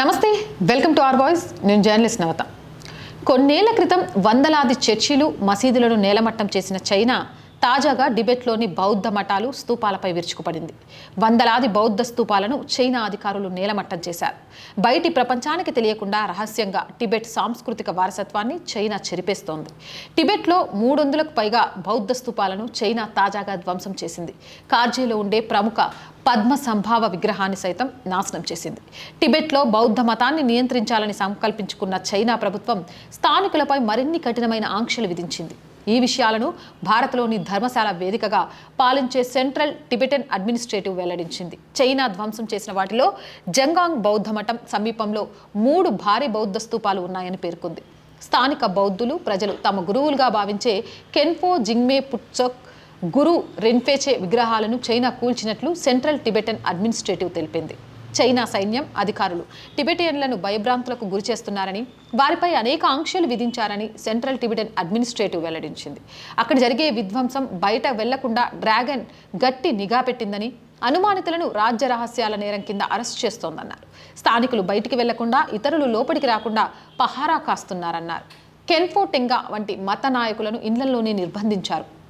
నమస్తే welcome to R Voice నేను journalist Navatha. కొన్నేళ్ళ క్రితం వందలాది చర్చిలు మసీదులను నేలమట్టం చేసిన చైనా తాజాగా టిబెట్లోని బౌద్ధ మఠాలు స్తూపాలపై విరుచుకుపడింది. వందలాది బౌద్ధ స్తూపాలను చైనా అధికారులు నేలమట్టం చేశారు. బయటి ప్రపంచానికి తెలియకుండా రహస్యంగా టిబెట్ సాంస్కృతిక వారసత్వాన్ని చైనా చెరిపేస్తోంది. టిబెట్లో మూడు వందలకు పైగా బౌద్ధ స్తూపాలను చైనా తాజాగా ధ్వంసం చేసింది. కార్జీలో ఉండే ప్రముఖ పద్మ సంభావ విగ్రహాన్ని సైతం నాశనం చేసింది. టిబెట్లో బౌద్ధ మతాన్ని నియంత్రించాలని సంకల్పించుకున్న చైనా ప్రభుత్వం స్థానికులపై మరిన్ని కఠినమైన ఆంక్షలు విధించింది. ఈ విషయాలను భారత్లోని ధర్మశాల వేదికగా పాలించే సెంట్రల్ టిబెటన్ అడ్మినిస్ట్రేటివ్ వెల్లడించింది. చైనా ధ్వంసం చేసిన వాటిలో జంగాంగ్ బౌద్ధ మఠం సమీపంలో మూడు భారీ బౌద్ధ స్తూపాలు ఉన్నాయని పేర్కొంది. స్థానిక బౌద్ధులు ప్రజలు తమ గురువులుగా భావించే కెన్ఫో జింగ్మే పుట్సోక్ గురు రెన్ఫేచే విగ్రహాలను చైనా కూల్చినట్లు సెంట్రల్ టిబెటన్ అడ్మినిస్ట్రేటివ్ తెలిపింది. చైనా సైన్యం అధికారులు. టిబెటియన్లను భయభ్రాంతులకు గురి చేస్తున్నారని వారిపై అనేక ఆంక్షలు విధించారని సెంట్రల్ టిబెటన్ అడ్మినిస్ట్రేటివ్ వెల్లడించింది. అక్కడ జరిగే విధ్వంసం బయట వెళ్ళకుండా డ్రాగన్ గట్టి నిఘా పెట్టిందని అనుమానితులను రాజ్య రహస్యాల నేరం కింద అరెస్ట్ చేస్తోందన్నారు. స్థానికులు బయటికి వెళ్ళకుండా ఇతరులు లోపలికి రాకుండా పహారా కాస్తున్నారన్నారు. కెన్ఫోటెంగా వంటి మత నాయకులను ఇండ్లలోనే నిర్బంధించారు.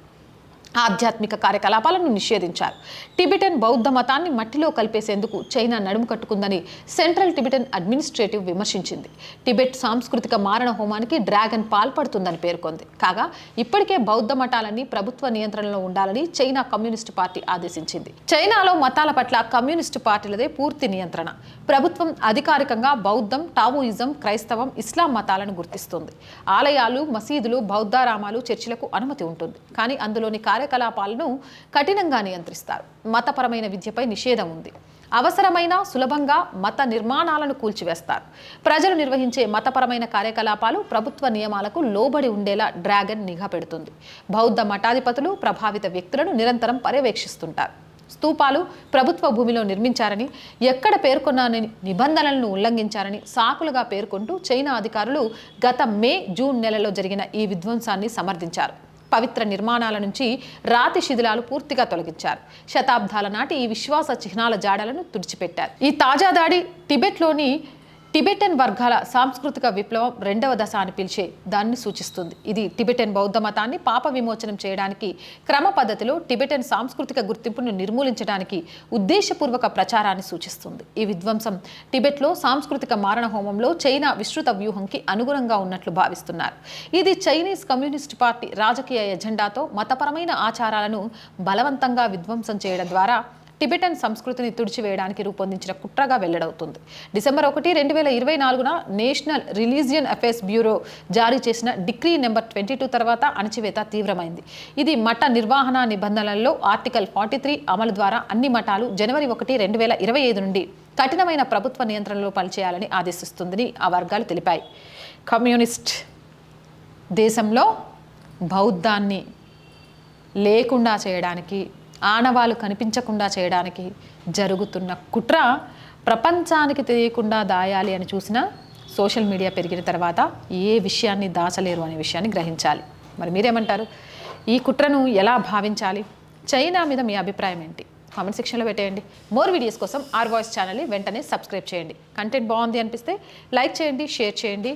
ఆధ్యాత్మిక కార్యకలాపాలను నిషేధించారు. టిబెటన్ బౌద్ధ మతాన్ని మట్టిలో కలిపేసేందుకు చైనా నడుము కట్టుకుందని సెంట్రల్ టిబెటన్ అడ్మినిస్ట్రేటివ్ విమర్శించింది. టిబెట్ సాంస్కృతిక మారణ హోమానికి డ్రాగన్ పాల్పడుతుందని పేర్కొంది. కాగా ఇప్పటికే బౌద్ధ మఠాలన్నీ ప్రభుత్వ నియంత్రణలో ఉండాలని చైనా కమ్యూనిస్టు పార్టీ ఆదేశించింది. చైనాలో మతాల పట్ల కమ్యూనిస్టు పార్టీలదే పూర్తి నియంత్రణ. ప్రభుత్వం అధికారికంగా బౌద్ధం టావోయిజం క్రైస్తవం ఇస్లాం మతాలను గుర్తిస్తుంది. ఆలయాలు మసీదులు బౌద్ధారామాలు చర్చిలకు అనుమతి ఉంటుంది. కానీ అందులోని కార్యకలాపాలను కఠినంగా నియంత్రిస్తారు. మతపరమైన విద్యపై నిషేధం ఉంది. అవసరమైన సులభంగా మత నిర్మాణాలను కూల్చివేస్తారు. ప్రజలు నిర్వహించే మతపరమైన కార్యకలాపాలు ప్రభుత్వ నియమాలకు లోబడి ఉండేలా డ్రాగన్ నిఘా పెడుతుంది. బౌద్ధ మఠాధిపతులు ప్రభావిత వ్యక్తులను నిరంతరం పర్యవేక్షిస్తుంటారు. స్తూపాలు ప్రభుత్వ భూమిలో నిర్మించారని ఎక్కడ పేర్కొన్న నిబంధనలను ఉల్లంఘించారని సాకులుగా పేర్కొంటూ చైనా అధికారులు గత మే జూన్ నెలలో జరిగిన ఈ విధ్వంసాన్ని సమర్థించారు. పవిత్ర నిర్మాణాల నుంచి రాతి శిథిలాలు పూర్తిగా తొలగించారు. శతాబ్దాల నాటి ఈ విశ్వాస చిహ్నాల జాడలను తుడిచిపెట్టారు. ఈ తాజా దాడి టిబెట్లోని టిబెటన్ వర్గాల సాంస్కృతిక విప్లవం రెండవ దశ అని పిలిచే దాన్ని సూచిస్తుంది. ఇది టిబెటన్ బౌద్ధ మతాన్ని పాప విమోచనం చేయడానికి క్రమ పద్ధతిలో టిబెటన్ సాంస్కృతిక గుర్తింపును నిర్మూలించడానికి ఉద్దేశపూర్వక ప్రచారాన్ని సూచిస్తుంది. ఈ విధ్వంసం టిబెట్లో సాంస్కృతిక మారణ హోమంలో చైనా విస్తృత వ్యూహంకి అనుగుణంగా ఉన్నట్లు భావిస్తున్నారు. ఇది చైనీస్ కమ్యూనిస్ట్ పార్టీ రాజకీయ ఎజెండాతో మతపరమైన ఆచారాలను బలవంతంగా విధ్వంసం చేయడం ద్వారా టిబెటన్ సంస్కృతిని తుడిచివేయడానికి రూపొందించిన కుట్రగా వెల్లడవుతుంది. డిసెంబర్ ఒకటి రెండు వేల ఇరవై నాలుగున నేషనల్ రిలీజియన్ అఫేర్స్ బ్యూరో జారీ చేసిన డిగ్రీ నెంబర్ ట్వంటీ టూ తర్వాత అణచివేత తీవ్రమైంది. ఇది మఠ నిర్వహణ నిబంధనలలో ఆర్టికల్ ఫార్టీ త్రీ అమలు ద్వారా అన్ని మఠాలు జనవరి ఒకటి రెండు వేల ఇరవై ఐదు నుండి కఠినమైన ప్రభుత్వ నియంత్రణలో పనిచేయాలని ఆదేశిస్తుందని ఆ వర్గాలు తెలిపాయి. కమ్యూనిస్ట్ దేశంలో బౌద్ధాన్ని లేకుండా చేయడానికి ఆనవాలు కనిపించకుండా చేయడానికి జరుగుతున్న కుట్ర ప్రపంచానికి తెలియకుండా దాయాలి అని చూసిన సోషల్ మీడియా పెరిగిన తర్వాత ఏ విషయాన్ని దాచలేరు అనే విషయాన్ని గ్రహించాలి. మరి మీరేమంటారు? ఈ కుట్రను ఎలా భావించాలి? చైనా మీద మీ అభిప్రాయం ఏంటి? కామెంట్ సెక్షన్లో పెట్టేయండి. మోర్ వీడియోస్ కోసం ఆర్ వాయిస్ ఛానల్ని వెంటనే సబ్స్క్రైబ్ చేయండి. కంటెంట్ బాగుంది అనిపిస్తే లైక్ చేయండి షేర్ చేయండి.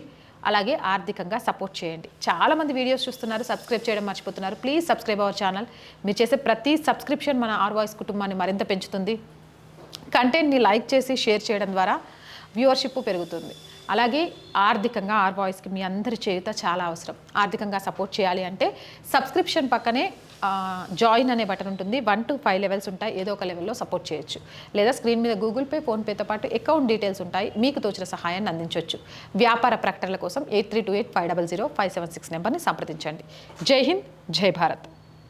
అలాగే ఆర్థికంగా సపోర్ట్ చేయండి. చాలామంది వీడియోస్ చూస్తున్నారు సబ్స్క్రైబ్ చేయడం మర్చిపోతున్నారు. ప్లీజ్ సబ్స్క్రైబ్ అవర్ ఛానల్ మీరు చేసే ప్రతి సబ్స్క్రిప్షన్ మన ఆర్ వాయిస్ కుటుంబాన్ని మరింత పెంచుతుంది. కంటెంట్ని లైక్ చేసి షేర్ చేయడం ద్వారా వ్యూవర్షిప్ పెరుగుతుంది. అలాగే ఆర్థికంగా ఆర్ వాయిస్కి మీ అందరి చేయుత చాలా అవసరం. ఆర్థికంగా సపోర్ట్ చేయాలి అంటే సబ్స్క్రిప్షన్ పక్కనే జాయిన్ అనే బటన్ ఉంటుంది. వన్ టు ఫైవ్ లెవెల్స్ ఉంటాయి. ఏదో ఒక లెవెల్లో సపోర్ట్ చేయొచ్చు. లేదా స్క్రీన్ మీద గూగుల్ పే ఫోన్పేతో పాటు అకౌంట్ డీటెయిల్స్ ఉంటాయి. మీకు తోచిన సహాయాన్ని అందించవచ్చు వ్యాపార ప్రకటనల కోసం eight three two eight five double zero five seven six నెంబర్ని సంప్రదించండి. జై హింద్ జై భారత్.